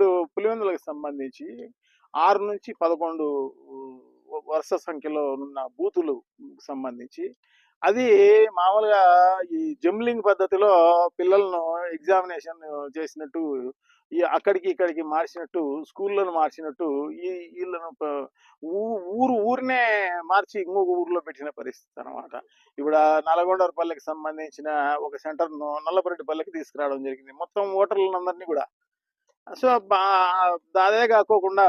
ఇప్పుడు పులివెందులకు సంబంధించి ఆరు నుంచి పదకొండు వరుస సంఖ్యలో ఉన్న బూతులు సంబంధించి అది మామూలుగా ఈ జంబ్లింగ్ పద్ధతిలో పిల్లలను ఎగ్జామినేషన్ చేసినట్టు ఈ అక్కడికి ఇక్కడికి మార్చినట్టు స్కూళ్ళను మార్చినట్టు ఈ వీళ్ళను ఊరు ఊరినే మార్చి ఇంకొక ఊర్లో పెట్టిన పరిస్థితి అనమాట ఇప్పుడు నల్గొండపల్లికి సంబంధించిన ఒక సెంటర్ను నల్లపరెడ్డిపల్లికి తీసుకురావడం జరిగింది. మొత్తం ఓటర్లందరినీ కూడా సో బా- అదే కాకోకుండా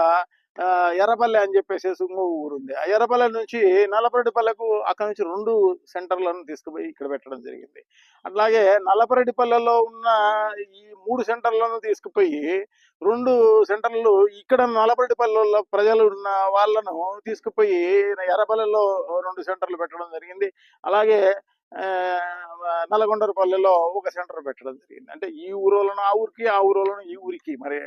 ఆ, ఎర్రపల్లి అని చెప్పేసి ఇంకో ఊరు ఉంది ఆ ఎర్రపల్లి నుంచి నల్లపరెడ్డిపల్లెకు అక్కడ నుంచి రెండు సెంటర్లను తీసుకుపోయి ఇక్కడ పెట్టడం జరిగింది. అట్లాగే నల్లపరెడ్డిపల్లెలో ఉన్న ఈ మూడు సెంటర్లను తీసుకుపోయి రెండు సెంటర్లు ఇక్కడ నల్లపరెడ్డిపల్లెలో ప్రజలు ఉన్న వాళ్ళను తీసుకుపోయి ఎర్రపల్లెలో రెండు సెంటర్లు పెట్టడం జరిగింది. అలాగే ఆ, ఒక సెంటర్ పెట్టడం జరిగింది. అంటే ఈ ఊరోలను ఆ ఊరికి ఆ ఊరోలను ఈ ఊరికి. మరి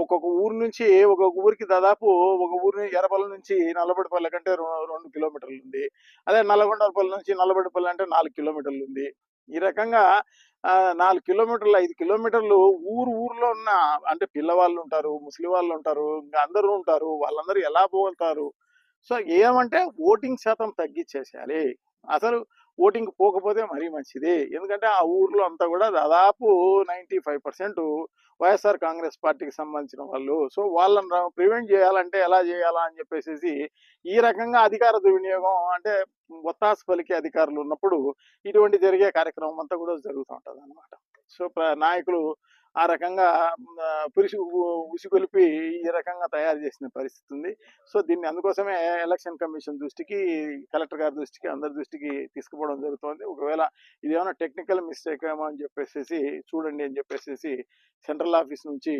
ఒక్కొక్క ఊరు నుంచి ఒక్కొక్క ఊరికి దాదాపు ఒక ఊరి ఎరపల్లి నుంచి నల్లబడిపల్లి కంటే రెండు కిలోమీటర్లు ఉంది. అదే నల్గొండరపల్లి నుంచి నల్లబడిపల్లి అంటే నాలుగు కిలోమీటర్లు ఉంది. ఈ రకంగా నాలుగు కిలోమీటర్లు ఐదు కిలోమీటర్లు ఊరు ఊర్లో ఉన్న అంటే పిల్లవాళ్ళు ఉంటారు ముసలి వాళ్ళు ఉంటారు ఇంకా అందరూ ఉంటారు. వాళ్ళందరూ ఎలా పోతారు సో ఏమంటే ఓటింగ్ శాతం తగ్గించేసేయాలి. అసలు ఓటింగ్ పోకపోతే మరీ మంచిది. ఎందుకంటే ఆ ఊర్లో అంతా కూడా దాదాపు ninety five percent YSR Congress పార్టీకి సంబంధించిన వాళ్ళు. సో వాళ్ళని ప్రివెంట్ చేయాలంటే ఎలా చేయాలా అని చెప్పేసి ఈ రకంగా అధికార దుర్వినియోగం అంటే ఒత్తాసు పలికే అధికారులు ఉన్నప్పుడు ఇటువంటి జరిగే కార్యక్రమం అంతా కూడా జరుగుతూ ఉంటుంది అనమాట సో ప్ర- నాయకులు ఆ రకంగా పురుషు ఉసిగొలిపి ఈ రకంగా తయారు చేసిన పరిస్థితి ఉంది సో దీన్ని అందుకోసమే ఎలక్షన్ కమిషన్ దృష్టికి కలెక్టర్ గారి దృష్టికి అందరి దృష్టికి తీసుకుపోవడం జరుగుతోంది. ఒకవేళ ఇది ఏమైనా టెక్నికల్ మిస్టేక్ ఏమో అని చెప్పేసి చూడండి అని చెప్పేసి సెంట్రల్ ఆఫీస్ నుంచి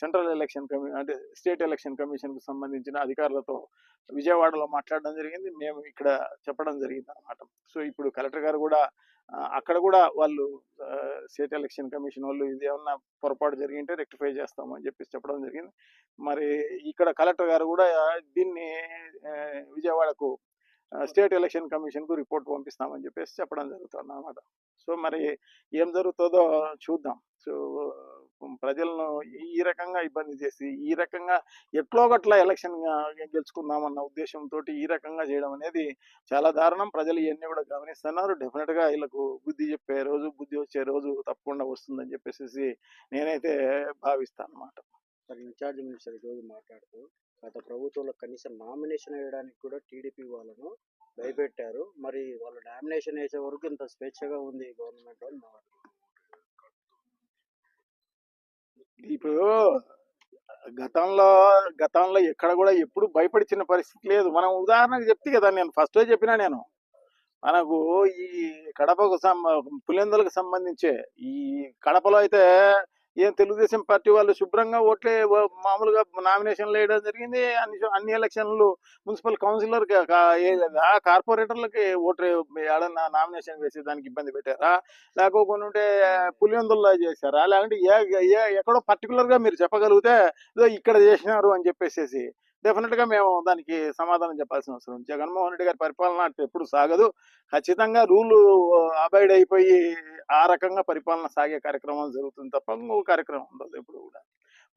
సెంట్రల్ ఎలక్షన్ కమి అంటే స్టేట్ ఎలక్షన్ కమిషన్కు సంబంధించిన అధికారులతో విజయవాడలో మాట్లాడడం జరిగింది. మేము ఇక్కడ చెప్పడం జరిగింది అనమాట సో ఇప్పుడు కలెక్టర్ గారు కూడా అక్కడ కూడా వాళ్ళు స్టేట్ ఎలక్షన్ కమిషన్ వాళ్ళు ఇది ఏమన్నా పొరపాటు జరిగింటే రెక్టిఫై చేస్తాము అని చెప్పేసి చెప్పడం జరిగింది. మరి ఇక్కడ కలెక్టర్ గారు కూడా దీన్ని విజయవాడకు స్టేట్ ఎలక్షన్ కమిషన్కు రిపోర్ట్ పంపిస్తామని చెప్పేసి చెప్పడం జరుగుతుంది అన్నమాట సో మరి ఏం జరుగుతుందో చూద్దాం. సో ప్రజలను ఈ రకంగా ఇబ్బంది చేసి ఈ రకంగా ఎట్లో గట్ల ఎలక్షన్ గెలుచుకుందామన్న ఉద్దేశంతో ఈ రకంగా చేయడం అనేది చాలా దారుణం. ప్రజలు ఇవన్నీ కూడా గమనిస్తున్నారు. డెఫినెట్గా వీళ్ళకు బుద్ధి చెప్పే రోజు బుద్ధి వచ్చే రోజు తప్పకుండా వస్తుందని చెప్పేసి నేనైతే భావిస్తాను అన్నమాట. మరి ఇన్ఛార్జ్ మినిస్టర్ ఈరోజు మాట్లాడుతూ గత ప్రభుత్వంలో కనీసం నామినేషన్ వేయడానికి కూడా టీడీపీ వాళ్ళను భయపెట్టారు. మరి వాళ్ళు నామినేషన్ వేసే వరకు ఇంత స్వేచ్ఛగా ఉంది గవర్నమెంట్ వాళ్ళు ఇప్పుడు గతంలో గతంలో ఎక్కడ కూడా ఎప్పుడు భయపడిచిన పరిస్థితి లేదు. మనం ఉదాహరణకు చెప్తే కదా నేను ఫస్ట్ చెప్పినా నేను. మనకు ఈ కడపకు సం- పులివెందులకు సంబంధించే ఈ కడపలో అయితే ఏం తెలుగుదేశం పార్టీ వాళ్ళు శుభ్రంగా ఓట్లే మామూలుగా నామినేషన్లు వేయడం జరిగింది. అన్ని అన్ని ఎలక్షన్లు మున్సిపల్ కౌన్సిలర్ కార్పొరేటర్లకి ఓట్లు ఏడన్నా నామినేషన్ వేసి దానికి ఇబ్బంది పెట్టారా? లేకోకుండా ఉంటే పులివెందుల్లో చేశారా? లేకుంటే ఏ ఏ- ఎక్కడో పర్టికులర్గా మీరు చెప్పగలిగితే ఇక్కడ చేసినారు అని చెప్పేసి డెఫినెట్గా మేము దానికి సమాధానం చెప్పాల్సిన అవసరం ఉంది. జగన్మోహన్ రెడ్డి గారి పరిపాలన ఎప్పుడు సాగదు. ఖచ్చితంగా రూలు అబైడ్ అయిపోయి ఆ రకంగా పరిపాలన సాగే కార్యక్రమాలు జరుగుతుంది తప్ప ఇంకో కార్యక్రమం ఉండదు ఎప్పుడు కూడా.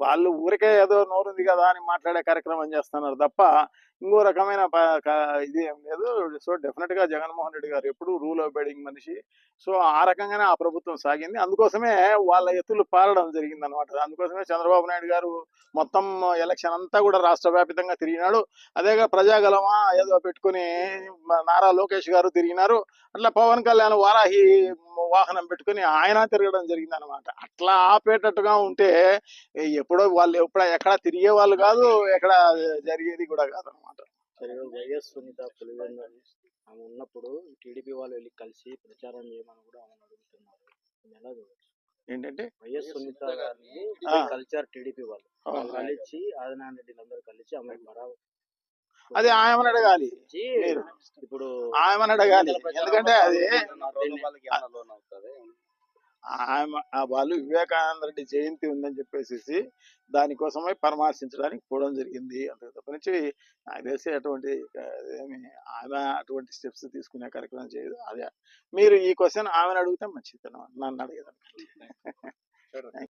వాళ్ళు ఊరికే ఏదో నోరుంది కదా అని మాట్లాడే కార్యక్రమం చేస్తున్నారు తప్ప ఇంకో రకమైన ప- ఇది ఏం లేదు. సో డెఫినెట్గా జగన్మోహన్ రెడ్డి గారు ఎప్పుడు రూల్ అబైడింగ్ మనిషి. సో ఆ రకంగానే ఆ ప్రభుత్వం సాగింది. అందుకోసమే వాళ్ళ ఎత్తులు పారడం జరిగింది అనమాట అందుకోసమే చంద్రబాబు నాయుడు గారు మొత్తం ఎలక్షన్ అంతా కూడా రాష్ట్ర వ్యాపితంగా తిరిగినాడు. అదేగా ప్రజాగలమా ఏదో పెట్టుకుని నారా లోకేష్ గారు తిరిగినారు. అట్లా పవన్ కళ్యాణ్ వారాహి వాహనం పెట్టుకుని ఆయన తిరగడం జరిగింది అనమాట అట్లా ఆపేటట్టుగా ఉంటే ఎప్పుడో వాళ్ళు ఎప్పుడ ఎక్కడ తిరిగే వాళ్ళు కాదు ఎక్కడ జరిగేది కూడా కాదు అనమాట వైఎస్ సునీత పులివెందు అని ఆమె ఉన్నప్పుడు టీడీపీ వాళ్ళు వెళ్ళి కలిసి ప్రచారం చేయమని కూడా ఆమెను అడుగుతున్నారు? ఏంటంటే? వైఎస్ సునీత గారిని. కలిచారు టీడీపీ వాళ్ళు. కలిసి ఆదినారాయణ రెడ్డిలు అందరూ కలిసి ఆమె బరాబర్ అది ఆయమని అడగాలి. ఇప్పుడు ఆయమని అడగాలి. ఎందుకంటే అది ఆమె ఆ వాళ్ళు వివేకానంద రెడ్డి జయంతి ఉందని చెప్పేసి దానికోసమై పరామర్శించడానికి పోవడం జరిగింది. అంతే తప్ప నుంచి నాకు తెలిసి అటువంటి ఏమి ఆమె అటువంటి స్టెప్స్ తీసుకునే కార్యక్రమం చేయదు. అదే మీరు ఈ క్వశ్చన్ ఆమెను అడిగితే మంచిది నన్ను అడిగేదాన్ని